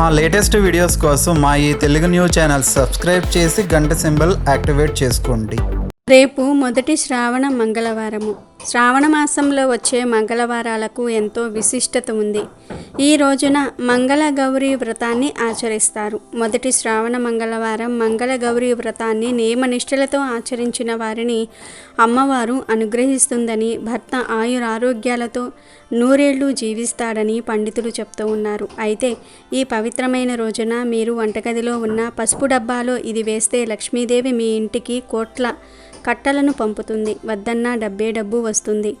మా latest videos కోసం మా ఈ తెలుగు న్యూస్ ఛానల్ సబ్స్క్రైబ్ చేసి గంట సింబల్ యాక్టివేట్ చేసుకోండి. రేపు మొదటి శ్రావణ మంగళవారము. శ్రావణ మాసంలో వచ్చే మంగళవారాలకు ఎంతో విశిష్టత ఉంది. ఈ రోజున మంగళ గౌరీ వ్రతాన్ని ఆచరిస్తారు. మొదటి శ్రావణ మంగళవారం మంగళ గౌరీ వ్రతాన్ని నియమనిష్టలతో ఆచరించిన వారిని అమ్మవారు అనుగ్రహిస్తుందని భర్త ఆయురారోగ్యాలతో నూరేళ్ళు జీవిస్తాడని పండితులు చెప్తూ ఉన్నారు. అయితే ఈ పవిత్రమైన రోజున మీరు వంటగదిలో ఉన్న పసుపు డబ్బాలో ఇది వేస్తే లక్ష్మీదేవి మీ ఇంటికి కోట్ల కట్టలను పంపుతుంది. వద్దన్నా డబ్బే డబ్బు వస్తుంది.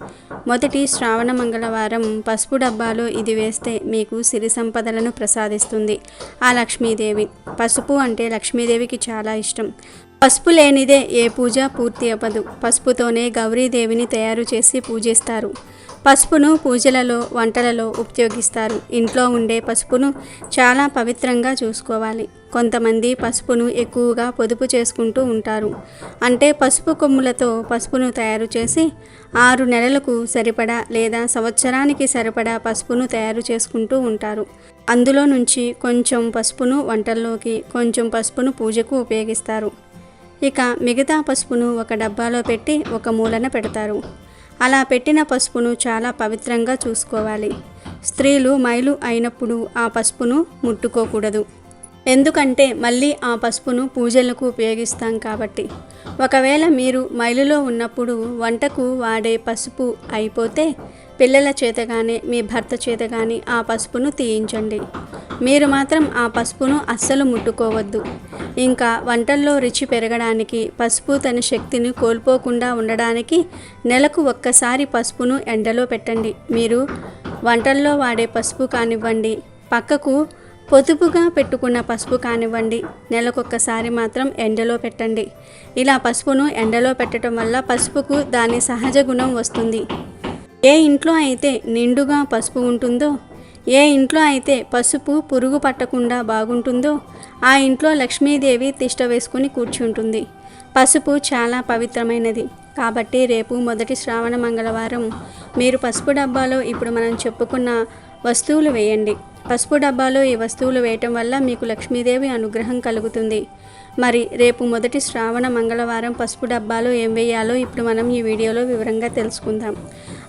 మొదటి శ్రావణ మంగళవారం పసుపు డబ్బాలో ఇది వేస్తే మీకు సిరి సంపదలను ప్రసాదిస్తుంది. ఆ లక్ష్మీదేవి. పసుపు అంటే లక్ష్మీదేవికి చాలా ఇష్టం. పసుపు లేనిదే ఏ పూజ పూర్తి అవ్వదు. పసుపుతోనే గౌరీదేవిని తయారు చేసి పూజిస్తారు. పసుపును పూజలలో వంటలలో ఉపయోగిస్తారు. ఇంట్లో ఉండే పసుపును చాలా పవిత్రంగా చూసుకోవాలి. కొంతమంది పసుపును ఎక్కువగా పొదుపు చేసుకుంటూ ఉంటారు. అంటే పసుపు కొమ్ములతో పసుపును తయారు చేసి ఆరు నెలలకు సరిపడా లేదా సంవత్సరానికి సరిపడా పసుపును తయారు చేసుకుంటూ ఉంటారు. అందులో నుంచి కొంచెం పసుపును వంటల్లోకి కొంచెం పసుపును పూజకు ఉపయోగిస్తారు. ఇక మిగతా పసుపును ఒక డబ్బాలో పెట్టి ఒక మూలన పెడతారు. అలా పెట్టిన పసుపును చాలా పవిత్రంగా చూసుకోవాలి. స్త్రీలు మైలు అయినప్పుడు ఆ పసుపును ముట్టుకోకూడదు. ఎందుకంటే మళ్ళీ ఆ పసుపును పూజలకు ఉపయోగిస్తాం కాబట్టి. ఒకవేళ మీరు మైలులో ఉన్నప్పుడు వంటకు వాడే పసుపు అయిపోతే పిల్లల చేత కానీ మీ భర్త చేత కానీ ఆ పసుపును తీయించండి. మీరు మాత్రం ఆ పసుపును అస్సలు ముట్టుకోవద్దు. ఇంకా వంటల్లో రుచి పెరగడానికి పసుపు తన శక్తిని కోల్పోకుండా ఉండడానికి నెలకు ఒక్కసారి పసుపును ఎండలో పెట్టండి. మీరు వంటల్లో వాడే పసుపు కానివ్వండి పక్కకు పొదుపుగా పెట్టుకున్న పసుపు కానివ్వండి నెలకొక్కసారి మాత్రం ఎండలో పెట్టండి. ఇలా పసుపును ఎండలో పెట్టడం వల్ల పసుపుకు దాని సహజ గుణం వస్తుంది. ఏ ఇంట్లో అయితే నిండుగా పసుపు ఉంటుందో ఏ ఇంట్లో అయితే పసుపు పురుగు పట్టకుండా బాగుంటుందో ఆ ఇంట్లో లక్ష్మీదేవి తిష్ట వేసుకుని కూర్చుంటుంది. పసుపు చాలా పవిత్రమైనది. కాబట్టి రేపు మొదటి శ్రావణ మంగళవారం మీరు పసుపు డబ్బాలో ఇప్పుడు మనం చెప్పుకున్న వస్తువులు వేయండి. పసుపు డబ్బాలో ఈ వస్తువులు వేయటం వల్ల మీకు లక్ష్మీదేవి అనుగ్రహం కలుగుతుంది. మరి రేపు మొదటి శ్రావణ మంగళవారం పసుపు డబ్బాలో ఏం వేయాలో ఇప్పుడు మనం ఈ వీడియోలో వివరంగా తెలుసుకుందాం.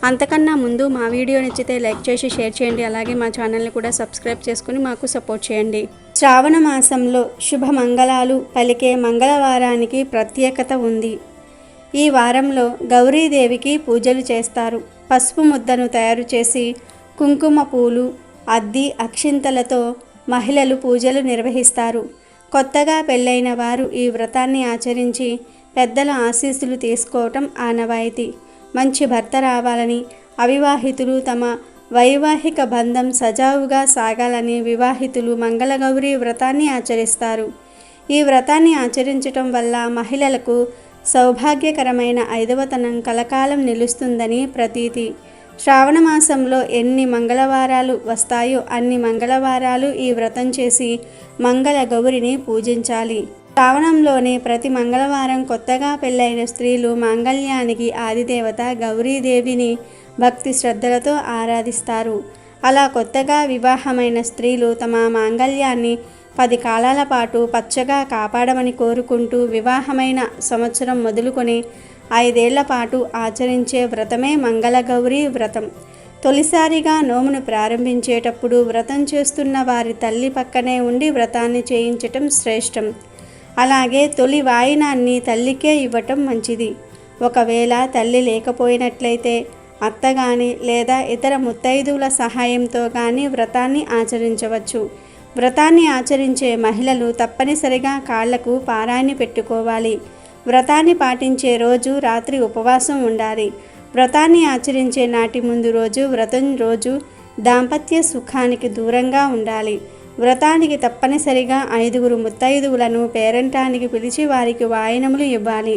అంతకన్నా ముందు మా వీడియో నచ్చితే లైక్ చేసి షేర్ చేయండి. అలాగే మా ఛానల్ని కూడా సబ్స్క్రైబ్ చేసుకుని మాకు సపోర్ట్ చేయండి. శ్రావణ మాసంలో శుభ మంగళాలు పలికే మంగళవారానికి ప్రత్యేకత ఉంది. ఈ వారంలో గౌరీదేవికి పూజలు చేస్తారు. పసుపు ముద్దను తయారు చేసి కుంకుమ పూలు అద్ది అక్షింతలతో మహిళలు పూజలు నిర్వహిస్తారు. కొత్తగా పెళ్ళైన వారు ఈ వ్రతాన్ని ఆచరించి పెద్దల ఆశీస్సులు తీసుకోవటం ఆనవాయితీ. మంచి భర్త రావాలని అవివాహితులు తమ వైవాహిక బంధం సజావుగా సాగాలని వివాహితులు మంగళగౌరి వ్రతాన్ని ఆచరిస్తారు. ఈ వ్రతాన్ని ఆచరించటం వల్ల మహిళలకు సౌభాగ్యకరమైన ఐదవతనం కలకాలం నిలుస్తుందని ప్రతీతి. శ్రావణ మాసంలో ఎన్ని మంగళవారాలు వస్తాయో అన్ని మంగళవారాలు ఈ వ్రతం చేసి మంగళ గౌరిని పూజించాలి. శ్రావణంలోనే ప్రతి మంగళవారం కొత్తగా పెళ్ళైన స్త్రీలు మాంగళ్యానికి ఆదిదేవత గౌరీదేవిని భక్తి శ్రద్ధలతో ఆరాధిస్తారు. అలా కొత్తగా వివాహమైన స్త్రీలు తమ మాంగళ్యాన్ని పది కాలాల పాటు పచ్చగా కాపాడమని కోరుకుంటూ వివాహమైన సంవత్సరం మొదలుకొని ఐదేళ్ళ పాటు ఆచరించే వ్రతమే మంగళగౌరీ వ్రతం. తొలిసారిగా నోమును ప్రారంభించేటప్పుడు వ్రతం చేస్తున్న వారి తల్లి పక్కనే ఉండి వ్రతాన్ని చేయించటం శ్రేష్టం. అలాగే తొలి వాయినాన్ని తల్లికే ఇవ్వటం మంచిది. ఒకవేళ తల్లి లేకపోయినట్లయితే అత్త కానీ లేదా ఇతర ముత్తైదువుల సహాయంతో కానీ వ్రతాన్ని ఆచరించవచ్చు. వ్రతాన్ని ఆచరించే మహిళలు తప్పనిసరిగా కాళ్ళకు పారాన్ని పెట్టుకోవాలి. వ్రతాన్ని పాటించే రోజు రాత్రి ఉపవాసం ఉండాలి. వ్రతాన్ని ఆచరించే నాటి ముందు రోజు వ్రతం రోజు దాంపత్య సుఖానికి దూరంగా ఉండాలి. వ్రతానికి తప్పనిసరిగా ఐదుగురు ముత్తైదువులను పేరంటానికి పిలిచి వారికి వాయనములు ఇవ్వాలి.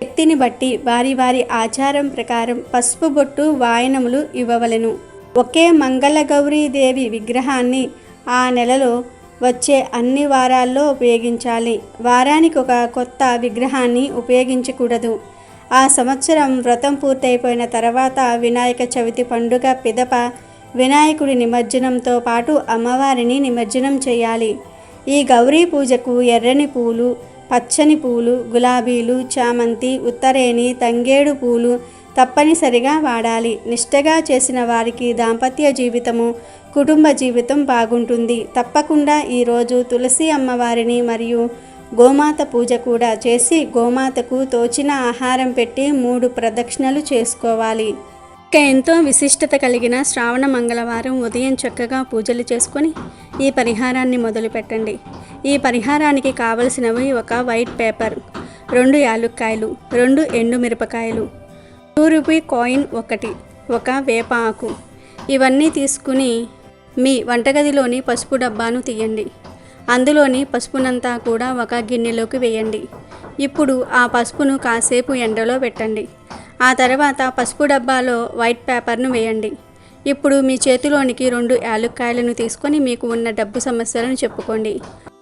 వ్యక్తిని బట్టి వారి వారి ఆచారం ప్రకారం పసుపు బొట్టు వాయనములు ఇవ్వవలెను. ఒకే మంగళగౌరీదేవి విగ్రహాన్ని ఆ నెలలో వచ్చే అన్ని వారాల్లో ఉపయోగించాలి. వారానికి ఒక కొత్త విగ్రహాన్ని ఉపయోగించకూడదు. ఆ సంవత్సరం వ్రతం పూర్తయిపోయిన తర్వాత వినాయక చవితి పండుగ పిదప వినాయకుడి నిమజ్జనంతో పాటు అమ్మవారిని నిమజ్జనం చేయాలి. ఈ గౌరీ పూజకు ఎర్రని పూలు పచ్చని పూలు గులాబీలు చామంతి ఉత్తరేణి తంగేడు పూలు తప్పనిసరిగా వాడాలి. నిష్టగా చేసిన వారికి దాంపత్య జీవితము కుటుంబ జీవితం బాగుంటుంది. తప్పకుండా ఈరోజు తులసి అమ్మవారిని మరియు గోమాత పూజ కూడా చేసి గోమాతకు తోచిన ఆహారం పెట్టి మూడు ప్రదక్షిణలు చేసుకోవాలి. ఇక ఎంతో విశిష్టత కలిగిన శ్రావణ మంగళవారం ఉదయం చక్కగా పూజలు చేసుకొని ఈ పరిహారాన్ని మొదలుపెట్టండి ఈ పరిహారానికి కావలసినవి ఒక వైట్ పేపర్ రెండు యాలుక్కాయలు రెండు ఎండు మిరపకాయలు టూ రూపీ కాయిన్ ఒకటి ఒక వేప ఆకు. ఇవన్నీ తీసుకుని మీ వంటగదిలోని పసుపు డబ్బాను తీయండి. అందులోని పసుపునంతా కూడా ఒక గిన్నెలోకి వేయండి. ఇప్పుడు ఆ పసుపును కాసేపు ఎండలో పెట్టండి. ఆ తర్వాత పసుపు డబ్బాలో వైట్ పేపర్ను వేయండి. ఇప్పుడు మీ చేతిలోనికి రెండు యాలుక్కాయలను తీసుకొని మీకు ఉన్న డబ్బు సమస్యలను చెప్పుకోండి.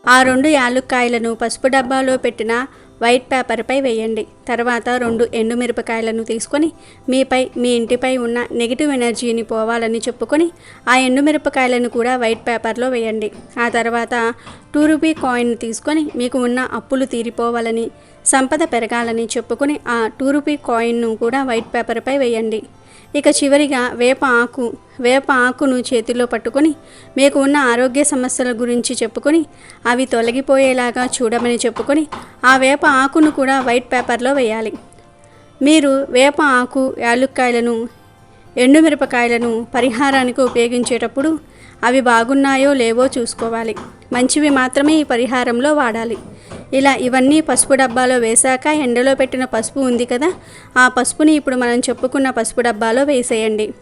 ఆ రెండు యాలుక్కాయలను పసుపు డబ్బాలో పెట్టిన వైట్ పేపర్పై వేయండి. తర్వాత రెండు ఎండుమిరపకాయలను తీసుకొని మీపై మీ ఇంటిపై ఉన్న నెగిటివ్ ఎనర్జీని పోవాలని చెప్పుకొని ఆ ఎండుమిరపకాయలను కూడా వైట్ పేపర్లో వేయండి. ఆ తర్వాత టూ రూపీ కాయిన్ తీసుకొని మీకు ఉన్న అప్పులు తీరిపోవాలని సంపద పెరగాలని చెప్పుకొని ఆ టూ రూపీ కాయిన్ను కూడా వైట్ పేపర్పై వేయండి. ఇక చివరిగా వేప ఆకు వేప ఆకును చేతిలో పట్టుకొని మీకు ఉన్న ఆరోగ్య సమస్యల గురించి చెప్పుకొని అవి తొలగిపోయేలాగా చూడమని చెప్పుకొని ఆ వేప ఆకును కూడా వైట్ పేపర్లో వేయాలి. మీరు వేప ఆకు యాలుక్కాయలను ఎండుమిరపకాయలను పరిహారానికి ఉపయోగించేటప్పుడు అవి బాగున్నాయో లేవో చూసుకోవాలి. మంచివి మాత్రమే ఈ పరిహారంలో వాడాలి. ఇలా ఇవన్నీ పసుపు డబ్బాలో వేశాక ఎండలో పెట్టిన పసుపు ఉంది కదా ఆ పసుపుని ఇప్పుడు మనం చెప్పుకున్న పసుపు డబ్బాలో వేసేయండి.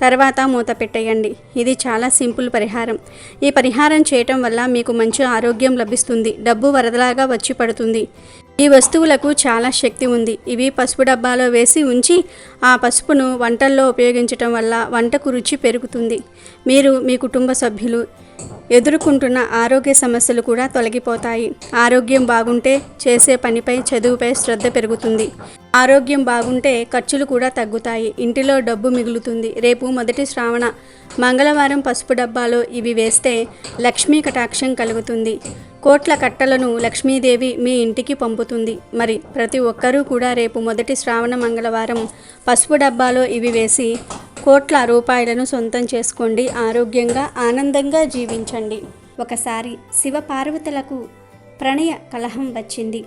తర్వాత మూత పెట్టేయండి. ఇది చాలా సింపుల్ పరిహారం. ఈ పరిహారం చేయటం వల్ల మీకు మంచి ఆరోగ్యం లభిస్తుంది. డబ్బు వరదలాగా వచ్చి పడుతుంది. ఈ వస్తువులకు చాలా శక్తి ఉంది. ఇవి పసుపు డబ్బాలో వేసి ఉంచి ఆ పసుపును వంటల్లో ఉపయోగించటం వల్ల వంటకు రుచి పెరుగుతుంది. మీరు మీ కుటుంబ సభ్యులు ఎదుర్కొంటున్న ఆరోగ్య సమస్యలు కూడా తొలగిపోతాయి. ఆరోగ్యం బాగుంటే చేసే పనిపై చదువుపై శ్రద్ధ పెరుగుతుంది. ఆరోగ్యం బాగుంటే ఖర్చులు కూడా తగ్గుతాయి. ఇంటిలో డబ్బు మిగులుతుంది. రేపు మొదటి శ్రావణ. మంగళవారం పసుపు డబ్బాలో ఇవి వేస్తే లక్ష్మీ కటాక్షం కలుగుతుంది. కోట్ల కట్టలను లక్ష్మీదేవి మీ ఇంటికి పంపుతుంది. మరి ప్రతి ఒక్కరూ కూడా రేపు మొదటి శ్రావణ మంగళవారం పసుపు డబ్బాలో ఇవి వేసి కోట్ల రూపాయలను సొంతం చేసుకోండి. ఆరోగ్యంగా ఆనందంగా జీవించండి. ఒకసారి శివ పార్వతులకు ప్రణయ కలహం వచ్చింది.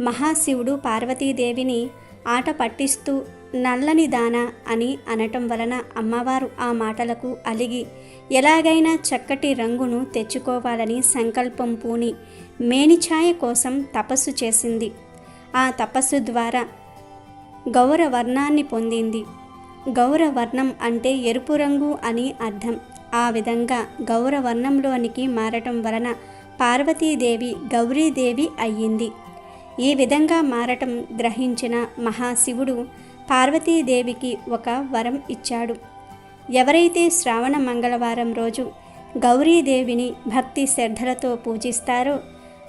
మహాశివుడు పార్వతీదేవిని ఆట పట్టిస్తూ నల్లని దాన అని అనటం వలన అమ్మవారు ఆ మాటలకు అలిగి ఎలాగైనా చక్కటి రంగును తెచ్చుకోవాలని సంకల్పం పూని మేనిఛాయ కోసం తపస్సు చేసింది. ఆ తపస్సు ద్వారా గౌరవర్ణాన్ని పొందింది. గౌరవర్ణం అంటే ఎరుపు రంగు అని అర్థం. ఆ విధంగా గౌరవర్ణంలోనికి మారటం వలన పార్వతీదేవి గౌరీదేవి అయ్యింది. ఈ విధంగా మారటం గ్రహించిన మహాశివుడు పార్వతీదేవికి ఒక వరం ఇచ్చాడు. ఎవరైతే శ్రావణ మంగళవారం రోజు గౌరీదేవిని భక్తి శ్రద్ధలతో పూజిస్తారో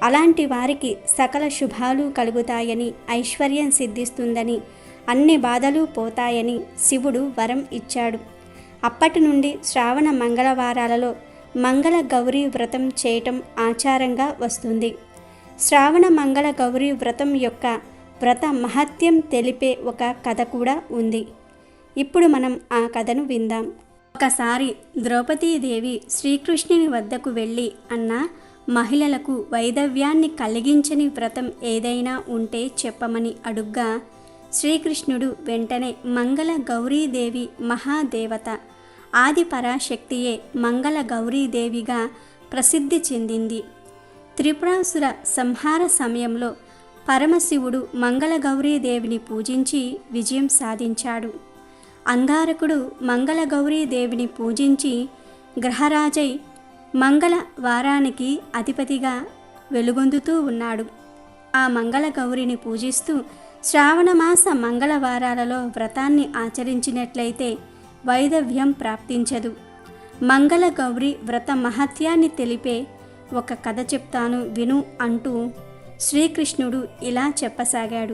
అలాంటి వారికి సకల శుభాలు కలుగుతాయని ఐశ్వర్యం సిద్ధిస్తుందని అన్ని బాధలు పోతాయని శివుడు వరం ఇచ్చాడు. అప్పటి నుండి శ్రావణ మంగళవారాలలో మంగళ గౌరీ వ్రతం చేయటం ఆచారంగా వస్తుంది. శ్రావణ మంగళ గౌరీ వ్రతం యొక్క వ్రత మహత్యం తెలిపే ఒక కథ కూడా ఉంది. ఇప్పుడు మనం ఆ కథను విందాం. ఒకసారి ద్రౌపదీదేవి శ్రీకృష్ణుని వద్దకు వెళ్ళి అన్న మహిళలకు వైదవ్యాన్ని కలిగించని వ్రతం ఏదైనా ఉంటే చెప్పమని అడుగ్గా శ్రీకృష్ణుడు వెంటనే మంగళ గౌరీదేవి మహాదేవత ఆది పరాశక్తియే మంగళ గౌరీదేవిగా ప్రసిద్ధి చెందింది. త్రిపురాసుర సంహార సమయంలో పరమశివుడు మంగళ గౌరీదేవిని పూజించి విజయం సాధించాడు. అంగారకుడు మంగళ గౌరీదేవిని పూజించి గ్రహరాజై మంగళ వారానికి అధిపతిగా వెలుగొందుతూ ఉన్నాడు. ఆ మంగళ గౌరిని పూజిస్తూ శ్రావణమాస మంగళవారాలలో వ్రతాన్ని ఆచరించినట్లయితే వైదవ్యం ప్రాప్తించదు. మంగళ గౌరి వ్రత మహత్యాన్ని తెలిపే ఒక కథ చెప్తాను విను అంటూ శ్రీకృష్ణుడు ఇలా చెప్పసాగాడు.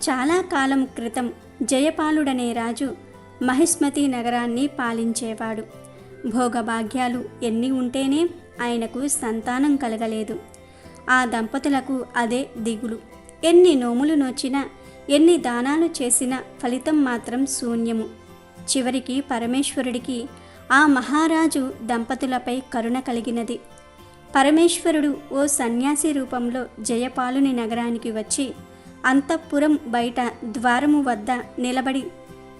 చాలా కాలం క్రితం జయపాలుడనే రాజు మహిస్మతి నగరాన్ని పాలించేవాడు. భోగభాగ్యాలు ఎన్ని ఉంటేనే ఆయనకు సంతానం కలగలేదు. ఆ దంపతులకు అదే దిగులు. ఎన్ని నోములు నోచినా ఎన్ని దానాలు చేసినా ఫలితం మాత్రం శూన్యము. చివరికి పరమేశ్వరుడికి ఆ మహారాజు దంపతులపై కరుణ కలిగినది. పరమేశ్వరుడు ఓ సన్యాసి రూపంలో జయపాలుని నగరానికి వచ్చి అంతఃపురం బయట ద్వారము వద్ద నిలబడి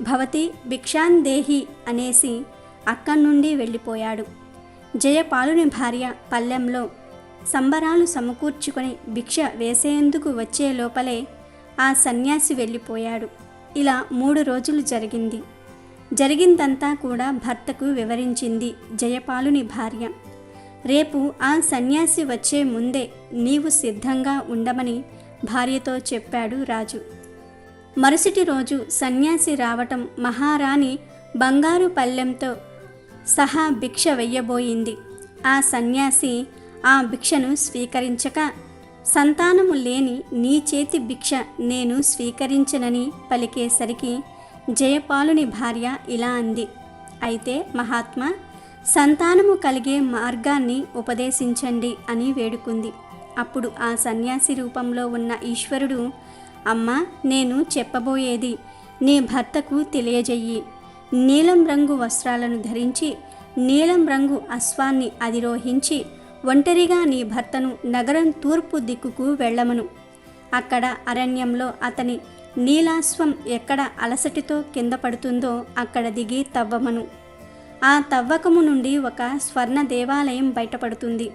భవతి భిక్షాందేహి అనేసి అక్కడి నుండి వెళ్ళిపోయాడు. జయపాలుని భార్య పల్లెంలో సంబరాలు సమకూర్చుకొని భిక్ష వేసేందుకు వచ్చే లోపలే ఆ సన్యాసి వెళ్ళిపోయాడు. ఇలా మూడు రోజులు జరిగింది. జరిగిందంతా కూడా భర్తకు వివరించింది జయపాలుని భార్య. రేపు ఆ సన్యాసి వచ్చే ముందే నీవు సిద్ధంగా ఉండమని భార్యతో చెప్పాడు రాజు. మరుసటి రోజు సన్యాసి రావటం మహారాణి బంగారు పళ్ళెంతో సహా భిక్ష వెయ్యబోయింది. ఆ సన్యాసి ఆ భిక్షను స్వీకరించక సంతానము లేని నీ చేతి భిక్ష నేను స్వీకరించనని పలికేసరికి జయపాలుని భార్య ఇలా అంది. అయితే మహాత్మా సంతానము కలిగే మార్గాన్ని ఉపదేశించండి అని వేడుకుంది. అప్పుడు ఆ సన్యాసి రూపంలో ఉన్న ఈశ్వరుడు అమ్మా నేను చెప్పబోయేది నీ భర్తకు తెలియజెయ్యి. నీలం రంగు వస్త్రాలను ధరించి నీలం రంగు అశ్వాన్ని అధిరోహించి ఒంటరిగా నీ భర్తను నగరం తూర్పు దిక్కుకు వెళ్ళమను. అక్కడ అరణ్యంలో అతని నీలాశ్వం ఎక్కడ అలసటితో కింద పడుతుందో అక్కడ దిగి తవ్వమను. ఆ తవ్వకము నుండి ఒక స్వర్ణ దేవాలయం బయటపడుతుంది.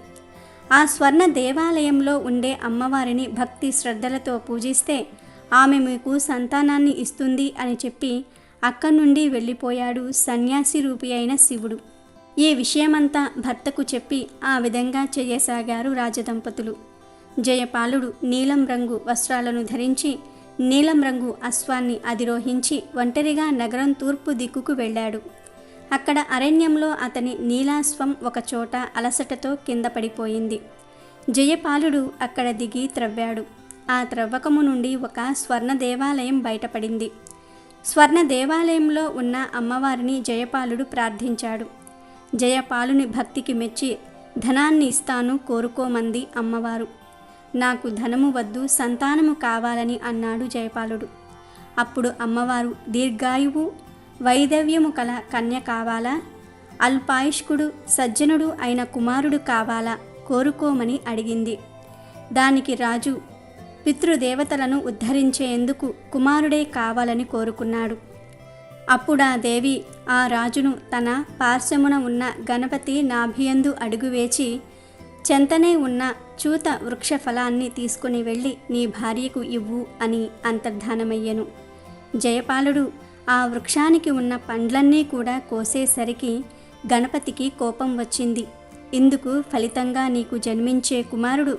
ఆ స్వర్ణ దేవాలయంలో ఉండే అమ్మవారిని భక్తి శ్రద్ధలతో పూజిస్తే ఆమె మీకు సంతానాన్ని ఇస్తుంది అని చెప్పి అక్కడి నుండి వెళ్ళిపోయాడు సన్యాసి రూపి అయిన శివుడు. ఈ విషయమంతా భర్తకు చెప్పి ఆ విధంగా చేయసాగారు రాజదంపతులు. జయపాలుడు నీలం రంగు వస్త్రాలను ధరించి నీలం రంగు అశ్వాన్ని అధిరోహించి ఒంటరిగా నగరం తూర్పు దిక్కుకు వెళ్ళాడు. అక్కడ అరణ్యంలో అతని నీలాశ్వం ఒకచోట అలసటతో కింద పడిపోయింది. జయపాలుడు అక్కడ దిగి త్రవ్వాడు. ఆ త్రవ్వకము నుండి ఒక స్వర్ణ దేవాలయం బయటపడింది. స్వర్ణ దేవాలయంలో ఉన్న అమ్మవారిని జయపాలుడు ప్రార్థించాడు. జయపాలుని భక్తికి మెచ్చి ధనాన్ని ఇస్తాను కోరుకోమంది అమ్మవారు. నాకు ధనము వద్దు సంతానము కావాలని అన్నాడు జయపాలుడు. అప్పుడు అమ్మవారు దీర్ఘాయువు వైదవ్యము కల కన్య కావాలా? అల్పాయుష్కుడు సజ్జనుడు అయిన కుమారుడు కావాలా? కోరుకోమని అడిగింది. దానికి రాజు పితృదేవతలను ఉద్ధరించేందుకు కుమారుడే కావాలని కోరుకున్నాడు. అప్పుడా దేవి ఆ రాజును తన పార్శ్వమున ఉన్న గణపతి నాభియందు అడుగువేచి చెంతనే ఉన్న చూత వృక్ష ఫలాన్ని తీసుకుని వెళ్ళి నీ భార్యకు ఇవ్వు అని అంతర్ధానమయ్యెను. జయపాలుడు ఆ వృక్షానికి ఉన్న పండ్లన్నీ కూడా కోసేసరికి గణపతికి కోపం వచ్చింది. ఇందుకు ఫలితంగా నీకు జన్మించే కుమారుడు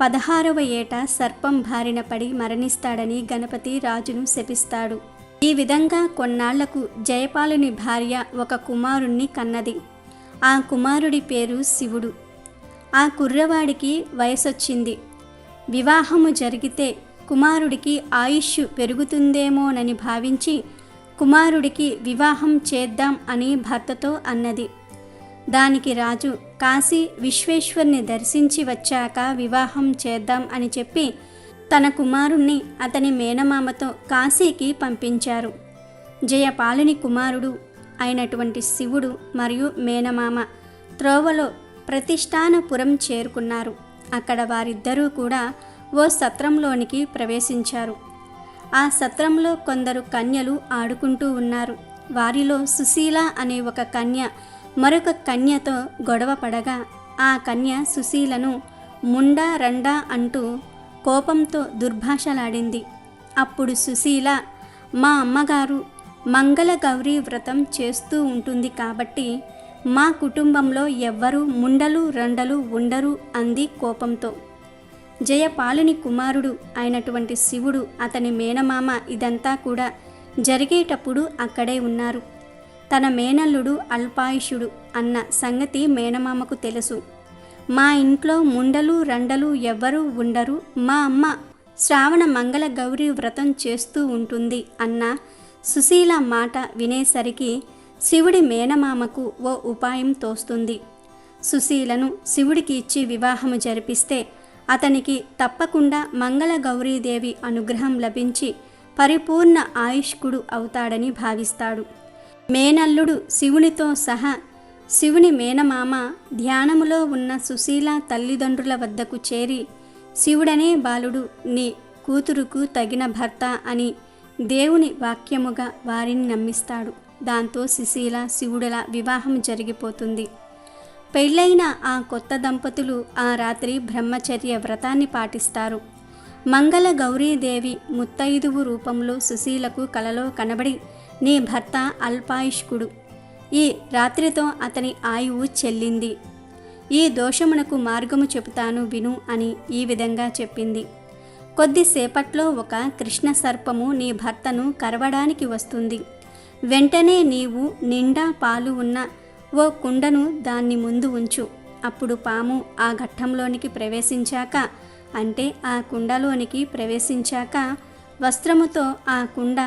పదహారవ ఏట సర్పం బారిన పడి మరణిస్తాడని గణపతి రాజును శపిస్తాడు. ఈ విధంగా కొన్నాళ్ళకు జయపాలుని భార్య ఒక కుమారుణ్ణి కన్నది. ఆ కుమారుడి పేరు శివుడు. ఆ కుర్రవాడికి వయసొచ్చింది. వివాహము జరిగితే కుమారుడికి ఆయుష్ పెరుగుతుందేమోనని భావించి కుమారుడికి వివాహం చేద్దాం అని భర్తతో అన్నది. దానికి రాజు కాశీ విశ్వేశ్వర్ని దర్శించి వచ్చాక వివాహం చేద్దాం అని చెప్పి తన కుమారుణ్ణి అతని మేనమామతో కాశీకి పంపించారు. జయపాలుని కుమారుడు అయినటువంటి శివుడు మరియు మేనమామ త్రోవలో ప్రతిష్టానపురం చేరుకున్నారు. అక్కడ వారిద్దరూ కూడా ఓ సత్రంలోనికి ప్రవేశించారు. ఆ సత్రంలో కొందరు కన్యలు ఆడుకుంటూ ఉన్నారు. వారిలో సుశీల అనే ఒక కన్య మరొక కన్యతో గొడవ పడగా ఆ కన్య సుశీలను ముండా రండా అంటూ కోపంతో దుర్భాషలాడింది. అప్పుడు సుశీల మా అమ్మగారు మంగళ గౌరీ వ్రతం చేస్తూ ఉంటుంది కాబట్టి మా కుటుంబంలో ఎవ్వరూ ముండలు రండలు ఉండరు అంది కోపంతో. జయపాలుని కుమారుడు అయినటువంటి శివుడు అతని మేనమామ ఇదంతా కూడా జరిగేటప్పుడు అక్కడే ఉన్నారు. తన మేనల్లుడు అల్పాయుషుడు అన్న సంగతి మేనమామకు తెలుసు. మా ఇంట్లో ముండలు రండలు ఎవ్వరూ ఉండరు. మా అమ్మ శ్రావణ మంగళ గౌరీ వ్రతం చేస్తూ ఉంటుంది అన్న సుశీల మాట వినేసరికి శివుడి మేనమామకు ఓ ఉపాయం తోస్తుంది. సుశీలను శివుడికి ఇచ్చి వివాహము జరిపిస్తే అతనికి తప్పకుండా మంగళ గౌరీదేవి అనుగ్రహం లభించి పరిపూర్ణ ఆయుష్కుడు అవుతాడని భావిస్తాడు. మేనల్లుడు శివునితో సహా శివుని మేనమామ ధ్యానములో ఉన్న సుశీల తల్లిదండ్రుల వద్దకు చేరి శివుడనే బాలుడు నీ కూతురుకు తగిన భర్త అని దేవుని వాక్యముగా వారిని నమ్మిస్తాడు. దాంతో సుశీల శివుడల వివాహం జరిగిపోతుంది. పెళ్ళైన ఆ కొత్త దంపతులు ఆ రాత్రి బ్రహ్మచర్య వ్రతాన్ని పాటిస్తారు. మంగళ గౌరీదేవి ముత్తైదువు రూపంలో సుశీలకు కలలో కనబడి నీ భర్త అల్పాయుష్కుడు. ఈ రాత్రితో అతని ఆయువు చెల్లింది. ఈ దోషమునకు మార్గము చెబుతాను విను అని ఈ విధంగా చెప్పింది. కొద్దిసేపట్లో ఒక కృష్ణ సర్పము నీ భర్తను కరవడానికి వస్తుంది. వెంటనే నీవు నిండా పాలు ఉన్న ఓ కుండను దాన్ని ముందు ఉంచు. అప్పుడు పాము ఆ ఘట్టంలోనికి ప్రవేశించాక అంటే ఆ కుండలోనికి ప్రవేశించాక వస్త్రముతో ఆ కుండ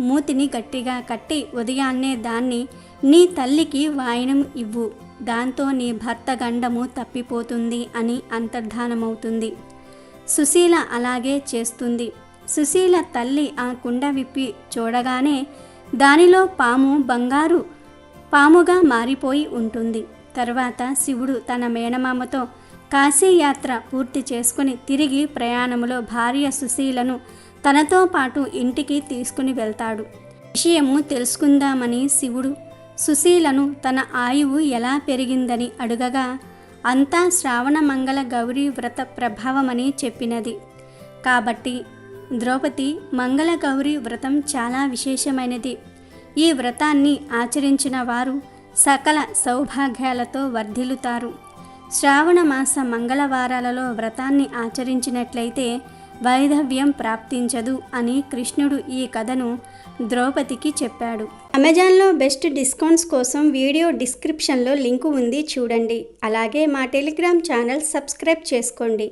మూతిని గట్టిగా కట్టి ఉదయాన్నే దాన్ని నీ తల్లికి వాయనం ఇవ్వు. దాంతో నీ భర్త గండము తప్పిపోతుంది అని అంతర్ధానమవుతుంది. సుశీల అలాగే చేస్తుంది. సుశీల తల్లి ఆ కుండ విప్పి చూడగానే దానిలో పాము బంగారు పాముగా మారిపోయి ఉంటుంది. తర్వాత శివుడు తన మేనమామతో కాశీయాత్ర పూర్తి చేసుకుని తిరిగి ప్రయాణములో భార్య సుశీలను తనతో పాటు ఇంటికి తీసుకుని వెళ్తాడు. విషయము తెలుసుకుందామని శివుడు సుశీలను తన ఆయువు ఎలా పెరిగిందని అడుగగా అంతా శ్రావణ మంగళ గౌరీ వ్రత ప్రభావమని చెప్పినది. కాబట్టి ద్రౌపది మంగళ గౌరీ వ్రతం చాలా విశేషమైనది. ఈ వ్రతాన్ని ఆచరించిన వారు సకల సౌభాగ్యాలతో వర్ధిల్లుతారు. శ్రావణ మాస మంగళవారాలలో వ్రతాన్ని ఆచరించినట్లయితే వైధవ్యం ప్రాప్తించదు అని కృష్ణుడు ఈ కథను ద్రౌపదికి చెప్పాడు. అమెజాన్లో బెస్ట్ డిస్కౌంట్స్ కోసం వీడియో డిస్క్రిప్షన్లో లింకు ఉంది చూడండి. అలాగే మా టెలిగ్రామ్ ఛానల్ సబ్స్క్రైబ్ చేసుకోండి.